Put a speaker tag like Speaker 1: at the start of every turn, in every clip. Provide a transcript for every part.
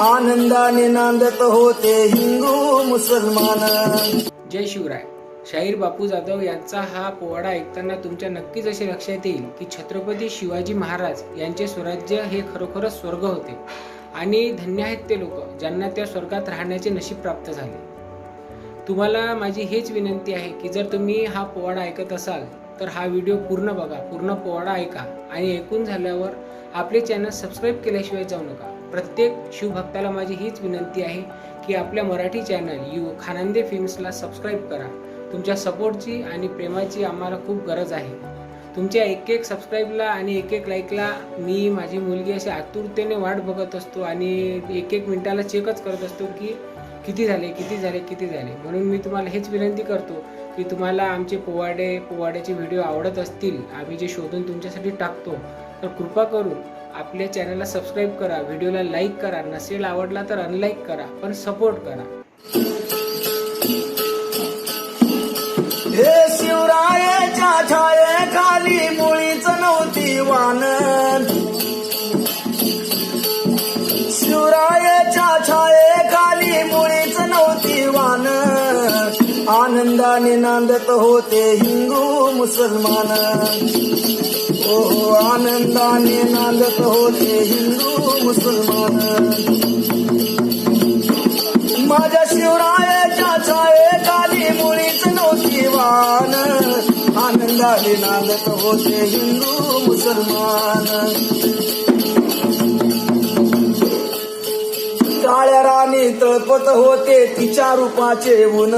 Speaker 1: आनंदाने नांदत होते हिंदू मुसलमान.
Speaker 2: जय शिवराय. शाहीर बापू जाधव यांचा हा पोवाडा ऐकताना तुमच्या नक्कीच असे लक्षात येईल की छत्रपती शिवाजी महाराज यांचे स्वराज्य हे खरोखरच स्वर्ग होते. आणि धन्य आहेत ते लोक ज्यांना त्या स्वर्गात राहण्याचे नशीब प्राप्त झाले. तुम्हाला माझी हेच विनंती आहे की जर तुम्ही हा पोवाडा ऐकत असाल तर हा व्हिडिओ पूर्ण बघा पूर्ण पोवाडा ऐका आणि ऐकून झाल्यावर आपले चॅनल सबस्क्राईब केल्याशिवाय जाऊ नका. प्रत्येक शिवभक्ताला माझी हीच विनंती आहे की आपल्या मराठी चॅनल यू खानंदे फिल्म्सला सबस्क्राईब करा. तुमच्या सपोर्टची आणि प्रेमाची आम्हाला खूप गरज आहे. तुमच्या एक एक सबस्क्राईबला आणि एक एक लाईकला मी माझी मुलगी अशी आतुरतेने वाट बघत असतो आणि एक एक मिनिटाला चेकच करत असतो की किती झाले किती झाले किती झाले. म्हणून मी तुम्हाला हेच विनंती करतो की तुम्हाला आमचे पोवाडे पोवाड्याचे व्हिडिओ आवडत असतील आम्ही जे शोधून तुमच्यासाठी टाकतो तर कृपा करून आपल्या चॅनलला सबस्क्राईब करा व्हिडिओला लाईक करा नसेल आवडला तर अनलाईक करा पण सपोर्ट करा.
Speaker 1: हे शिवरायाच्या छाये खाली मुळीच नव्हती वान शिवरायाच्या छाये खाली मुळीच नव्हती वान आनंदाने नांदत होते हिंदू मुसलमान. हो, हो आनंदाने नांदत होते हिंदू मुसलमान. माझ्या शिवरायाच्या छाये काली मुळीच नव्हती वान आनंदाने नांदत होते हिंदू मुसलमान. काळ्या राणी तळपत होते तिच्या रूपाचे ऊन.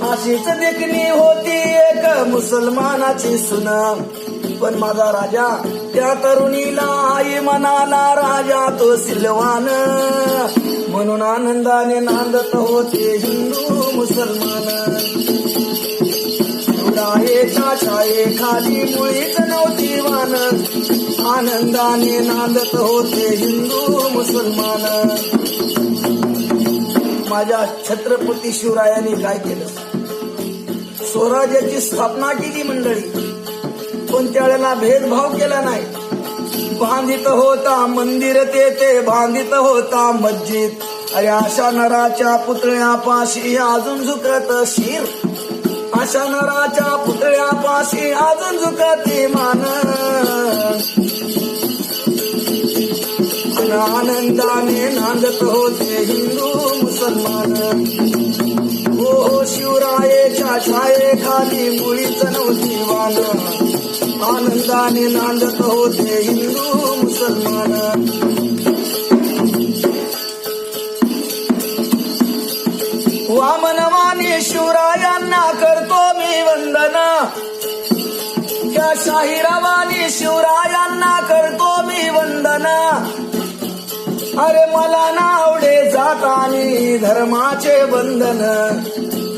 Speaker 1: अशीच देखणी होती एक मुसलमानाची सुना. पण माझा राजा. त्या तरुणीला आई म्हणाला राजा तो सिलवान. म्हणून आनंदाने नांदत होते हिंदू मुसलमान. शिवरायेच्या खाली मुळीच नव्हती वान. आनंदाने नांदत होते हिंदू मुसलमान. माझ्या छत्रपती शिवरायाने काय केलं? स्वराज्याची स्थापना केली मंडळी. कोणत्या वेळेला भेदभाव केला नाही. बांधित होता मंदिर ते ते बांधित होता मस्जिद. अरे अशा नराच्या पुतळ्यापाशी अजून झुकत शिर. अशा नराच्या पुतळ्यापाशी अजून झुकते मान. आनंदाने नांदत होते हिंदू मुसलमान. हो, हो शिवरायेच्या छाये खाली मुळीच नव्हती वान. आनंदाने नांदत होते हिंदू मुसलमान. वामनवानी शिवरायांना करतो मी वंदना. त्या शाहिरावाने शिवरायांना करतो मी वंदना. अरे मला ना आवडे जात आणि धर्माचे बंधन